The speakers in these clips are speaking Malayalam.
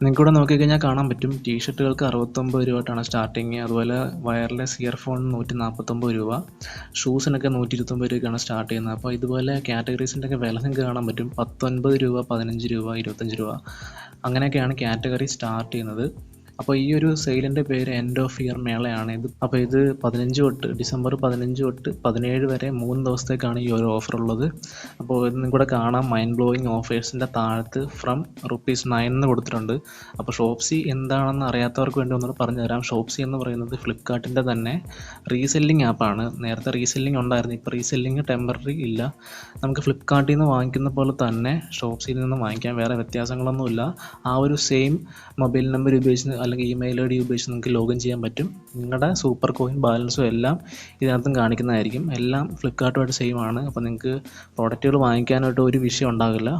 നിങ്ങൾക്ക് ഇവിടെ നോക്കിക്കഴിഞ്ഞാൽ കാണാൻ പറ്റും. ടീഷർട്ടുകൾക്ക് അറുപത്തൊമ്പത് രൂപയായിട്ടാണ് സ്റ്റാർട്ടിങ് അതുപോലെ വയർലെസ് ഇയർഫോൺ നൂറ്റി നാൽപ്പത്തൊമ്പത് രൂപ. ഷൂസിനൊക്കെ നൂറ്റി ഇരുപത്തൊമ്പത് രൂപയ്ക്കാണ് സ്റ്റാർട്ട് ചെയ്യുന്നത്. അപ്പോൾ ഇതുപോലെ കാറ്റഗറീസിന്റെ ഒക്കെ വില നിങ്ങൾക്ക് കാണാൻ പറ്റും. പത്തൊൻപത് രൂപ പതിനഞ്ച് രൂപ ഇരുപത്തഞ്ച് രൂപ. അങ്ങനെയൊക്കെയാണ് കാറ്റഗറി സ്റ്റാർട്ട് ചെയ്യുന്നത്. അപ്പോൾ ഈ ഒരു സെയിലിന്റെ പേര് എൻഡ് ഓഫ് ഇയർ മേളയാണ്. ഇത് അപ്പോൾ ഇത് പതിനഞ്ച് തൊട്ട് ഡിസംബർ പതിനഞ്ച് തൊട്ട് പതിനേഴ് വരെ മൂന്ന് ദിവസത്തേക്കാണ് ഈ ഒരു ഓഫർ ഉള്ളത്. അപ്പോൾ ഇതും കൂടെ കാണാം മൈൻഡ് ബ്ലോയിങ് ഓഫേഴ്സിന്റെ താഴത്ത് ഫ്രം റുപ്പീസ് നയൻ എന്ന് കൊടുത്തിട്ടുണ്ട്. അപ്പോൾ ഷോപ്സി എന്താണെന്ന് അറിയാത്തവർക്ക് വേണ്ടി ഒന്നുകൂടെ പറഞ്ഞു തരാം. ഷോപ്സി എന്ന് പറയുന്നത് ഫ്ലിപ്കാർട്ടിന്റെ തന്നെ റീസെല്ലിംഗ് ആപ്പാണ് നേരത്തെ റീസെല്ലിംഗ് ഉണ്ടായിരുന്നു ഇപ്പോൾ റീസെല്ലിംഗ് ടെമ്പററി ഇല്ല. നമുക്ക് ഫ്ലിപ്കാർട്ടിൽ നിന്ന് വാങ്ങിക്കുന്ന പോലെ തന്നെ ഷോപ്സിയിൽ നിന്ന് വാങ്ങിക്കാം. വേറെ വ്യത്യാസങ്ങളൊന്നുമില്ല. ആ ഒരു സെയിം മൊബൈൽ നമ്പർ ഉപയോഗിച്ച് അല്ലെങ്കിൽ ഇമെയിൽ ഐ ഡി ഉപയോഗിച്ച് നിങ്ങൾക്ക് ലോഗിൻ ചെയ്യാൻ പറ്റും. നിങ്ങളുടെ സൂപ്പർ കോയിൻ ബാലൻസും എല്ലാം ഇതിനകത്തും കാണിക്കുന്നതായിരിക്കും. എല്ലാം ഫ്ലിപ്കാർട്ടുമായിട്ട് സെയിം ആണ്. അപ്പോൾ നിങ്ങൾക്ക് പ്രോഡക്റ്റുകൾ വാങ്ങിക്കാനായിട്ട് ഒരു വിഷയം ഉണ്ടാകില്ല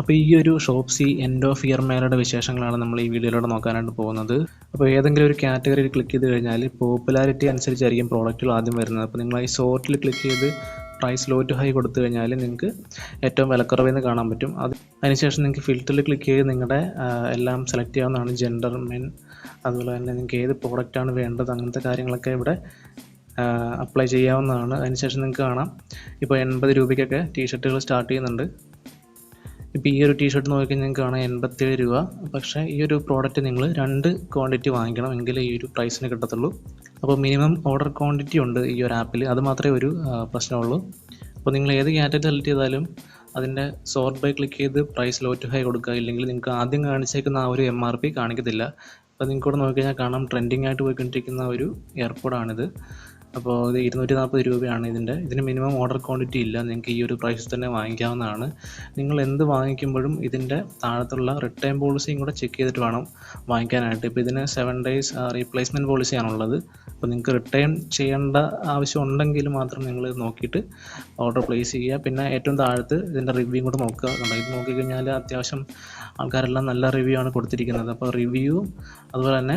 അപ്പോൾ ഈ ഒരു ഷോപ്സി എൻഡ് ഓഫ് ഇയർ മേലയുടെ വിശേഷങ്ങളാണ് നമ്മൾ ഈ വീഡിയോയിലൂടെ നോക്കാനായിട്ട് പോകുന്നത്. അപ്പോൾ ഏതെങ്കിലും ഒരു കാറ്റഗറിയിൽ ക്ലിക്ക് ചെയ്ത് കഴിഞ്ഞാൽ പോപ്പുലാരിറ്റി അനുസരിച്ചായിരിക്കും പ്രോഡക്റ്റുകൾ ആദ്യം വരുന്നത്. അപ്പോൾ നിങ്ങൾ ഈ സോർട്ടിൽ ക്ലിക്ക് ചെയ്ത് പ്രൈസ് ലോ ടു ഹൈ കൊടുത്തു കഴിഞ്ഞാൽ നിങ്ങൾക്ക് ഏറ്റവും വിലക്കുറവെന്ന് കാണാൻ പറ്റും. അത് അതിനുശേഷം നിങ്ങൾക്ക് ഫിൽറ്ററിൽ ക്ലിക്ക് ചെയ്ത് നിങ്ങളുടെ എല്ലാം സെലക്ട് ചെയ്യാവുന്നതാണ് ജെൻഡർ മെൻ അതുപോലെ തന്നെ നിങ്ങൾക്ക് ഏത് പ്രോഡക്റ്റാണ് വേണ്ടത് അങ്ങനത്തെ കാര്യങ്ങളൊക്കെ ഇവിടെ അപ്ലൈ ചെയ്യാവുന്നതാണ്. അതിനുശേഷം നിങ്ങൾക്ക് കാണാം. ഇപ്പോൾ എൺപത് രൂപയ്ക്കൊക്കെ ടീഷർട്ടുകൾ സ്റ്റാർട്ട് ചെയ്യുന്നുണ്ട്. ഇപ്പോൾ ഈ ഒരു ടീഷർട്ട് നോക്കിക്കഴിഞ്ഞാൽ നിങ്ങൾക്ക് കാണാം എൺപത്തേഴ് രൂപ. പക്ഷേ ഈ ഒരു പ്രോഡക്റ്റ് നിങ്ങൾ രണ്ട് ക്വാണ്ടിറ്റി വാങ്ങിക്കണം എങ്കിലേ ഈ ഒരു പ്രൈസിന് കിട്ടത്തുള്ളൂ. അപ്പോൾ മിനിമം ഓർഡർ ക്വാണ്ടിറ്റി ഉണ്ട് ഈ ഒരു ആപ്പിൽ. അത് മാത്രമേ ഒരു പ്രശ്നമുള്ളൂ. അപ്പോൾ നിങ്ങൾ ഏത് കാറ്റഗറി സെലക്ട് ചെയ്താലും അതിന്റെ സോർട്ട് ബൈ ക്ലിക്ക് ചെയ്ത് പ്രൈസ് ലോ ടു ഹൈ കൊടുക്കുക. ഇല്ലെങ്കിൽ നിങ്ങൾക്ക് ആദ്യം കാണിച്ചേക്കുന്ന ആ ഒരു എം ആർ പി കാണിക്കത്തില്ല. അപ്പോൾ നിങ്ങൾക്ക് ഇവിടെ നോക്കിക്കഴിഞ്ഞാൽ കാണാം ട്രെൻഡിങ് ആയിട്ട് പോയിക്കൊണ്ടിരിക്കുന്ന ഒരു എയർപോർട്ടാണിത് അപ്പോൾ ഇത് ഇരുന്നൂറ്റി നാൽപ്പത് രൂപയാണ് ഇതിന്റെ. ഇതിന് മിനിമം ഓർഡർ ക്വാണ്ടിറ്റി ഇല്ല. നിങ്ങൾക്ക് ഈ ഒരു പ്രൈസിൽ തന്നെ വാങ്ങിക്കാവുന്നതാണ്. നിങ്ങൾ എന്ത് വാങ്ങിക്കുമ്പോഴും ഇതിന്റെ താഴത്തുള്ള റിട്ടേൺ പോളിസിയും കൂടെ ചെക്ക് ചെയ്തിട്ട് വേണം വാങ്ങിക്കാനായിട്ട്. ഇപ്പോൾ ഇതിന് സെവൻ ഡേയ്സ് റീപ്ലേസ്മെന്റ് പോളിസിയാണുള്ളത് അപ്പോൾ നിങ്ങൾക്ക് റിട്ടേൺ ചെയ്യേണ്ട ആവശ്യം ഉണ്ടെങ്കിൽ മാത്രം നിങ്ങൾ നോക്കിയിട്ട് ഓർഡർ പ്ലേസ് ചെയ്യുക. പിന്നെ ഏറ്റവും താഴത്ത് ഇതിന്റെ റിവ്യൂ കൂടെ നോക്കുക. ഇത് നോക്കിക്കഴിഞ്ഞാൽ അത്യാവശ്യം ആൾക്കാരെല്ലാം നല്ല റിവ്യൂ ആണ് കൊടുത്തിരിക്കുന്നത്. അപ്പോൾ റിവ്യൂ അതുപോലെ തന്നെ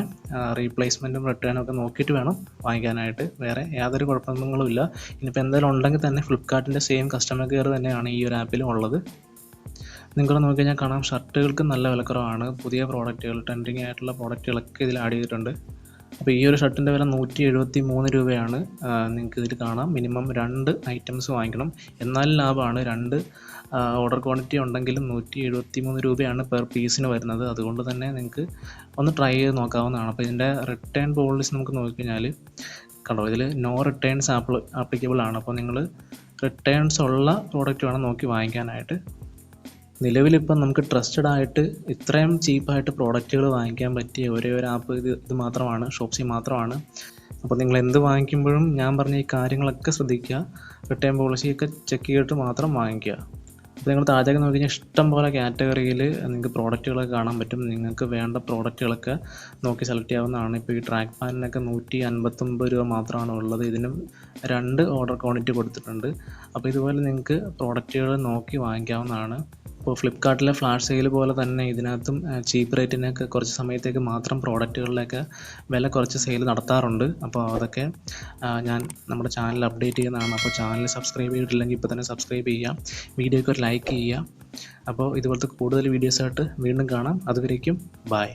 റീപ്ലേസ്മെന്റും റിട്ടേണും ഒക്കെ നോക്കിയിട്ട് വേണം വാങ്ങിക്കാനായിട്ട്. വേറെ യാതൊരു കുഴപ്പങ്ങളും ഇല്ല. ഇനിയിപ്പോൾ എന്തെങ്കിലും ഉണ്ടെങ്കിൽ തന്നെ ഫ്ലിപ്കാർട്ടിന്റെ സെയിം കസ്റ്റമർ കെയർ തന്നെയാണ് ഈ ഒരു ആപ്പിലും ഉള്ളത്. നിങ്ങൾക്ക് നോക്കിക്കഴിഞ്ഞാൽ കാണാം ഷർട്ടുകൾക്ക് നല്ല വിലക്കുറവാണ്. പുതിയ പ്രോഡക്റ്റുകൾ ട്രെൻഡിങ് ആയിട്ടുള്ള പ്രോഡക്റ്റുകളൊക്കെ ഇതിൽ ആഡ് ചെയ്തിട്ടുണ്ട്. അപ്പോൾ ഈ ഒരു ഷർട്ടിന്റെ വില നൂറ്റി എഴുപത്തി മൂന്ന് രൂപയാണ് നിങ്ങൾക്ക് ഇതിൽ കാണാം. മിനിമം രണ്ട് ഐറ്റംസ് വാങ്ങിക്കണം. എന്നാലും ലാഭമാണ്. രണ്ട് ഓർഡർ ക്വാണ്ടിറ്റി ഉണ്ടെങ്കിലും നൂറ്റി എഴുപത്തി മൂന്ന് രൂപയാണ് പെർ പീസിന് വരുന്നത്. അതുകൊണ്ട് തന്നെ നിങ്ങൾക്ക് ഒന്ന് ട്രൈ ചെയ്ത് നോക്കാവുന്നതാണ്. അപ്പോൾ ഇതിന്റെ റിട്ടേൺ പോളിസി നമുക്ക് നോക്കിക്കഴിഞ്ഞാൽ കണ്ടോ? ഇതിൽ നോ റിട്ടേൺസ് ആപ്ലി ആപ്ലിക്കബിൾ ആണ്. അപ്പോൾ നിങ്ങൾ റിട്ടേൺസ് ഉള്ള പ്രോഡക്റ്റ് വേണം നോക്കി വാങ്ങിക്കാനായിട്ട്. നിലവിലിപ്പം നമുക്ക് ട്രസ്റ്റഡ് ആയിട്ട് ഇത്രയും ചീപ്പായിട്ട് പ്രോഡക്റ്റുകൾ വാങ്ങിക്കാൻ പറ്റിയ ഒരേ ഒരു ആപ്പ് ഇത് ഇത് മാത്രമാണ് ഷോപ്സി മാത്രമാണ്. അപ്പോൾ നിങ്ങൾ എന്ത് വാങ്ങിക്കുമ്പോഴും ഞാൻ പറഞ്ഞ ഈ കാര്യങ്ങളൊക്കെ ശ്രദ്ധിക്കുക. റിട്ടേൺ പോളിസിയൊക്കെ ചെക്ക് ചെയ്തിട്ട് മാത്രം വാങ്ങിക്കുക. അപ്പോൾ നിങ്ങൾ താഴേക്ക് നോക്കി കഴിഞ്ഞാൽ ഇഷ്ടം പോലെ കാറ്റഗറിയിൽ നിങ്ങൾക്ക് പ്രോഡക്റ്റുകളൊക്കെ കാണാൻ പറ്റും. നിങ്ങൾക്ക് വേണ്ട പ്രോഡക്റ്റുകളൊക്കെ നോക്കി സെലക്ട് ചെയ്യാവുന്നതാണ്. ഇപ്പോൾ ഈ ട്രാക്ക് പാനിനൊക്കെ നൂറ്റി അൻപത്തൊമ്പത് രൂപ മാത്രമാണ് ഉള്ളത്. ഇതിനും രണ്ട് ഓർഡർ ക്വാണ്ടിറ്റി കൊടുത്തിട്ടുണ്ട്. അപ്പോൾ ഇതുപോലെ നിങ്ങൾക്ക് പ്രോഡക്റ്റുകൾ നോക്കി വാങ്ങിക്കാവുന്നതാണ്. ഇപ്പോൾ ഫ്ലിപ്പ്കാർട്ടിലെ ഫ്ലാഷ് സെയിൽ പോലെ തന്നെ ഇതിനകത്തും ചീപ്പ് റേറ്റിനൊക്കെ കുറച്ച് സമയത്തേക്ക് മാത്രം പ്രോഡക്റ്റുകളിലൊക്കെ വില കുറച്ച് സെയിൽ നടത്താറുണ്ട്. അപ്പോൾ അതൊക്കെ ഞാൻ നമ്മുടെ ചാനൽ അപ്ഡേറ്റ് ചെയ്യുന്നതാണ്. അപ്പോൾ ചാനൽ സബ്സ്ക്രൈബ് ചെയ്തിട്ടില്ലെങ്കിൽ ഇപ്പോൾ തന്നെ സബ്സ്ക്രൈബ് ചെയ്യുക. വീഡിയോയ്ക്ക് ഒരു ലൈക്ക് ചെയ്യുക. അപ്പോൾ ഇതുപോലത്തെ കൂടുതൽ വീഡിയോസായിട്ട് വീണ്ടും കാണാം. അതുവരേക്കും ബൈ.